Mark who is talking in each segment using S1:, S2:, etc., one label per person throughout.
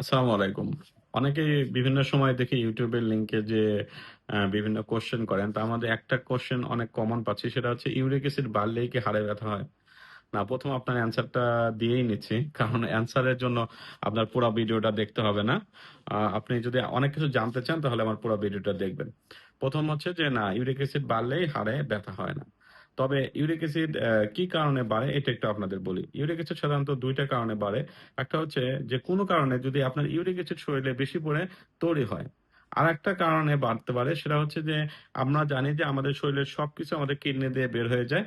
S1: আসসালামু আলাইকুম। অনেকেই বিভিন্ন সময় দেখি ইউটিউবের লিংকে যে বিভিন্ন কোশ্চেন করেন। তার মধ্যে একটা কোশ্চেন অনেক কমন পাচ্ছি, সেটা হচ্ছে ইউরিক অ্যাসিড বাড়লেই কি হাড়ে ব্যথা হয়? না, প্রথম আপনার অ্যান্সারটা দিয়েই নিচ্ছি। কারণ অ্যান্সারের জন্য আপনার পুরা ভিডিওটা দেখতে হবে না। আপনি যদি অনেক কিছু জানতে চান, তাহলে আমার পুরা ভিডিওটা দেখবেন। প্রথম হচ্ছে যে, না, ইউরিক অ্যাসিড বাড়লেই হাড়ে ব্যথা হয় না। তবে ইউরিক অ্যাসিড অ্যা কি কারণে বাড়ে এটা একটু আপনাদের বলি। ইউরিক অ্যাসিড সাধারণত দুইটা কারণে বাড়ে। একটা হচ্ছে যে, কোনো কারণে যদি আপনার ইউরিক অ্যাসিড শরীরে বেশি পড়ে, তৈরি হয়। আর একটা কারণে বাড়তে পারে, সেটা হচ্ছে যে, আমরা জানি যে আমাদের শরীরের সবকিছু আমাদের কিডনি দিয়ে বের হয়ে যায়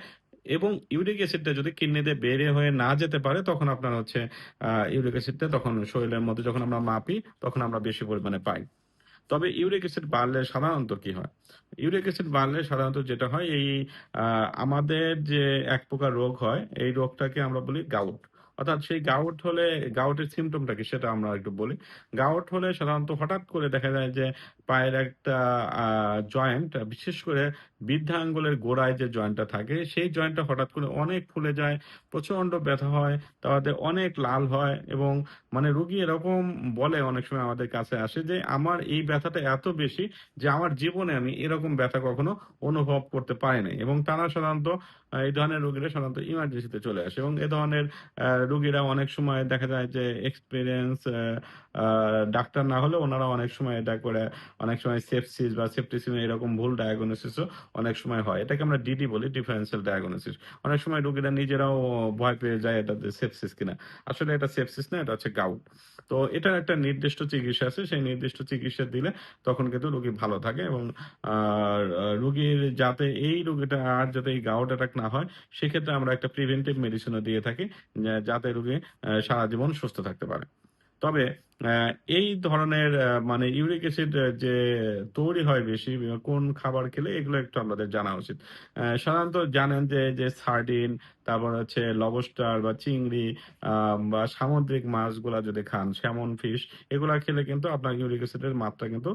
S1: এবং ইউরিক অ্যাসিডটা যদি কিডনি দিয়ে বের হয়ে না যেতে পারে, তখন আপনার হচ্ছে ইউরিক অ্যাসিডটা তখন শরীরের মধ্যে যখন আমরা মাপি, তখন আমরা বেশি পরিমাণে পাই। তবে ইউরিক অ্যাসিড বাড়লে সাধারণত কি হয়? ইউরিক অ্যাসিড বাড়লে সাধারণত যেটা হয় এই আমাদের যে এক প্রকার রোগ হয়, এই রোগটাকে আমরা বলি গাউট। অর্থাৎ সেই গাউট হলে গাউটের সিম্পটমটা কি সেটা আমরা একটু বলি। গাউট হলে সাধারণত হঠাৎ করে দেখা যায় যে পায়ের একটা জয়েন্ট বিশেষ করে বৃদ্ধা আঙ্গুলের গোড়ায় যে জয়েন্টটা থাকে সেই জয়েন্টটা হঠাৎ করে অনেক ফুলে যায়, প্রচণ্ড ব্যথা হয়, তাতে অনেক লাল হয় এবং মানে রুগী এরকম বলে অনেক সময় আমাদের কাছে আসে যে, "আমার এই ব্যথাটা এত বেশি যে আমার জীবনে আমি এরকম ব্যথা কখনো অনুভব করতে পারি নাই।" এবং তারা সাধারণত এই ধরনের রোগীরা সাধারণত ইমার্জেন্সিতে চলে আসে এবং এ ধরনের রোগীরা অনেক সময় দেখা যায় যে এক্সপেরিয়েন্স ডাক্তার না হলে ওনারা অনেক সময় এটা করে, অনেক সময় সেপসিস বা সেপ্টিসিমা এরকম ভুল ডায়াগনোসিসও অনেক সময় হয়। এটাকে আমরা ডিডি বলি ডিফারেনশিয়াল ডায়াগনোসিস। অনেক সময় রোগীরা নিজেরাও ভয় পেয়ে যায় এটা সেপসিস কিনা। আসলে এটা সেপসিস না, এটা হচ্ছে গাউট। তো এটা একটা নির্দিষ্ট চিকিৎসা আছে। সেই নির্দিষ্ট চিকিৎসা দিলে তখন কিন্তু রোগী ভালো থাকে এবং রোগীর যাতে এই রোগীটা, আর যাতে এই গাউট অ্যাটাক না হয় সেক্ষেত্রে আমরা একটা প্রিভেন্টিভ মেডিসিনও দিয়ে থাকি। যাতে রোগী সারা জীবন সুস্থ থাকতে পারে। তবে এই ধরনের মানে ইউরিক অ্যাসিড যে তৈরি হয় বেশি কোন খাবার খেলে এগুলো একটু আমাদের জানা উচিত। সাধারণত জানেন যে, যে সার্ডিন, তারপর হচ্ছে লবস্টার বা চিংড়ি বা সামুদ্রিক মাছগুলা যদি খান, স্যামন ফিশ এগুলা খেলে কিন্তু আপনার ইউরিক অ্যাসিডের মাত্রা কিন্তু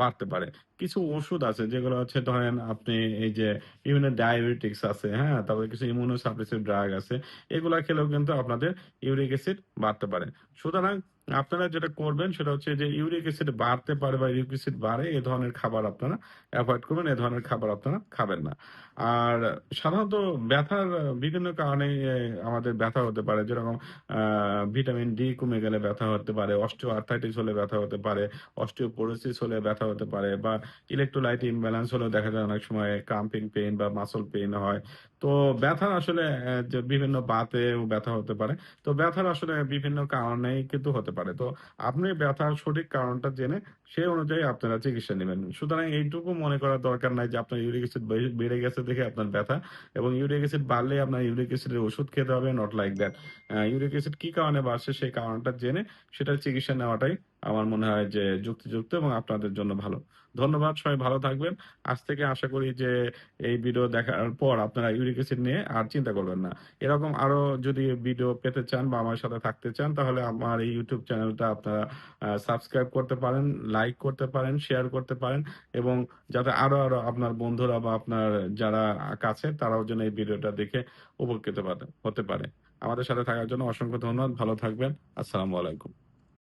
S1: বাড়তে পারে। কিছু ওষুধ আছে যেগুলো হচ্ছে ধরেন আপনি এই যে বিভিন্ন ডায়াবেটিক্স আছে, হ্যাঁ? তারপরে কিছু ইমিউনো সাপ্রেসিভ ড্রাগ আছে। এগুলা খেলেও কিন্তু আপনাদের ইউরিক অ্যাসিড বাড়তে পারে। সুতরাং আপনারা যেটা করবেন সেটা হচ্ছে যে ইউরিক অ্যাসিড বাড়তে পারে বা ইউরিক অ্যাসিড বাড়ে এ ধরনের খাবার আপনারা অ্যাভয়েড করবেন। এ ধরনের খাবার আপনারা খাবেন না। আর সাধারণত ব্যথার বিভিন্ন কারণে আমাদের ব্যথা হতে পারে। যেরকম ভিটামিন ডি কমে গেলে ব্যথা হতে পারে, অস্টিও আর্থ্রাইটিস হলে ব্যথা হতে পারে, অস্টিওপোরোসিস হলে ব্যথা হতে পারে বা ইলেক্ট্রোলাইট ইমব্যালেন্স হলেও দেখা যায় অনেক সময় ক্রাম্পিং পেইন বা মাসল পেইন হয়। তো ব্যথা আসলে বিভিন্ন বাতেও ব্যথা হতে পারে। তো ব্যথার আসলে বিভিন্ন কারণেই কিন্তু হতে পারে। তো আপনি ব্যথার সঠিক কারণটা জেনে সেই অনুযায়ী আপনারা চিকিৎসা নেবেন সুতরাং এইটুকু মনে করার দরকার নাই যে আপনার ইউরিক অ্যাসিড বেড়ে গেছে দেখে আপনার ব্যথা এবং ইউরিক অ্যাসিড বাড়লে আপনার ইউরিক অ্যাসিডের ওষুধ খেতে হবে not like that. Uric acid কি কারণে বাড়ছে সেই কারণটা জেনে সেটার চিকিৎসা নেওয়াটাই আমার মনে হয় যে যুক্তিযুক্ত এবং আপনাদের জন্য ভালো। ধন্যবাদ। সবাই ভালো থাকবেন। আজ থেকে আশা করি যে এই ভিডিও দেখার পর আপনারা ইউরিক অ্যাসিড নিয়ে আর চিন্তা করবেন না। এরকম আরও যদি ভিডিও পেতে চান বা আমার সাথে থাকতে চান তাহলে আমার এই ইউটিউব চ্যানেলটা আপনারা সাবস্ক্রাইব করতে পারেন, লাইক করতে পারেন, শেয়ার করতে পারেন এবং যাতে আরও, আরও আপনার বন্ধুরা বা আপনার যারা কাছে তারাও যেন এই ভিডিওটা দেখে উপকৃত হতে পারে। আমাদের সাথে থাকার জন্য অসংখ্য ধন্যবাদ। ভালো থাকবেন। আসসালামু আলাইকুম।